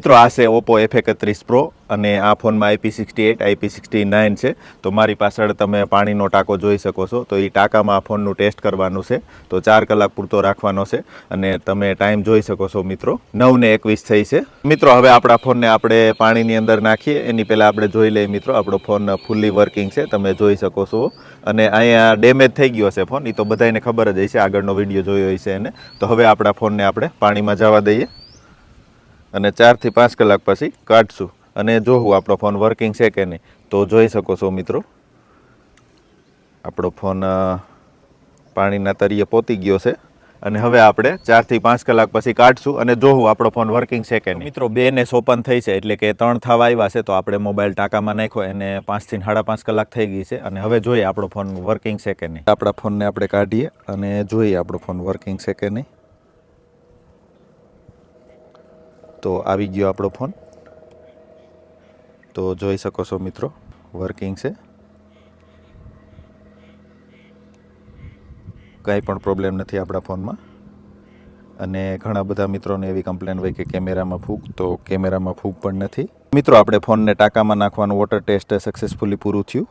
મિત્રો, આ છે ઓપ્પો એફ એકત્રીસ પ્રો અને આ ફોનમાં IP sixty eight IP sixty nine છે. તો મારી પાછળ તમે પાણીનો ટાંકો જોઈ શકો છો. તો એ ટાંકામાં આ ફોનનું ટેસ્ટ કરવાનું છે. તો ચાર કલાક પૂરતો રાખવાનો છે અને તમે ટાઈમ જોઈ શકો છો મિત્રો. નવ ને એકવીસ થઈ છે. મિત્રો, હવે આપણા ફોનને આપણે પાણીની અંદર નાખીએ. એની પહેલાં આપણે જોઈ લઈએ મિત્રો, આપણો ફોન ફૂલ્લી વર્કિંગ છે. તમે જોઈ શકો છો. અને અહીંયા ડેમેજ થઈ ગયો છે ફોન. એ તો બધાને ખબર જ હશે. આગળનો વીડિયો જોયો હશે એને. તો હવે આપણા ફોનને આપણે પાણીમાં જવા દઈએ. અને ચારથી પાંચ કલાક પછી કાઢશું. અને જોવું આપણો ફોન વર્કિંગ છે કે નહીં તો જોઈ શકો છો મિત્રો. આપણો ફોન પાણીના તરીએ પોતી ગયો છે. અને હવે આપણે ચારથી પાંચ કલાક પછી કાઢશું અને જોવું આપણો ફોન વર્કિંગ છે કે નહીં. મિત્રો બે ને સોપન થઈ છે એટલે કે ત્રણ થવા આવ્યા છે તો આપણે મોબાઈલ ટાંકામાં નાખ્યો એને પાંચથી સાડા પાંચ કલાક થઈ ગઈ છે. અને હવે જોઈએ આપણો ફોન વર્કિંગ છે કે નહીં. આપણા ફોનને આપણે કાઢીએ અને જોઈએ આપણો ફોન વર્કિંગ છે કે નહીં. તો આવી ગયો આપણો ફોન. તો જોઈ શકો છો મિત્રો વર્કિંગ છે. કંઈ પણ પ્રોબ્લેમ નથી આપણા ફોનમાં. અને ઘણા બધા મિત્રોને એવી કમ્પ્લેન હોય કે કેમેરામાં ફૂગ, તો કેમેરામાં ફૂગ પણ નથી. મિત્રો, આપણે ફોનને ટાંકામાં નાખવાનું વોટર ટેસ્ટ સક્સેસફુલી પૂરું થયું.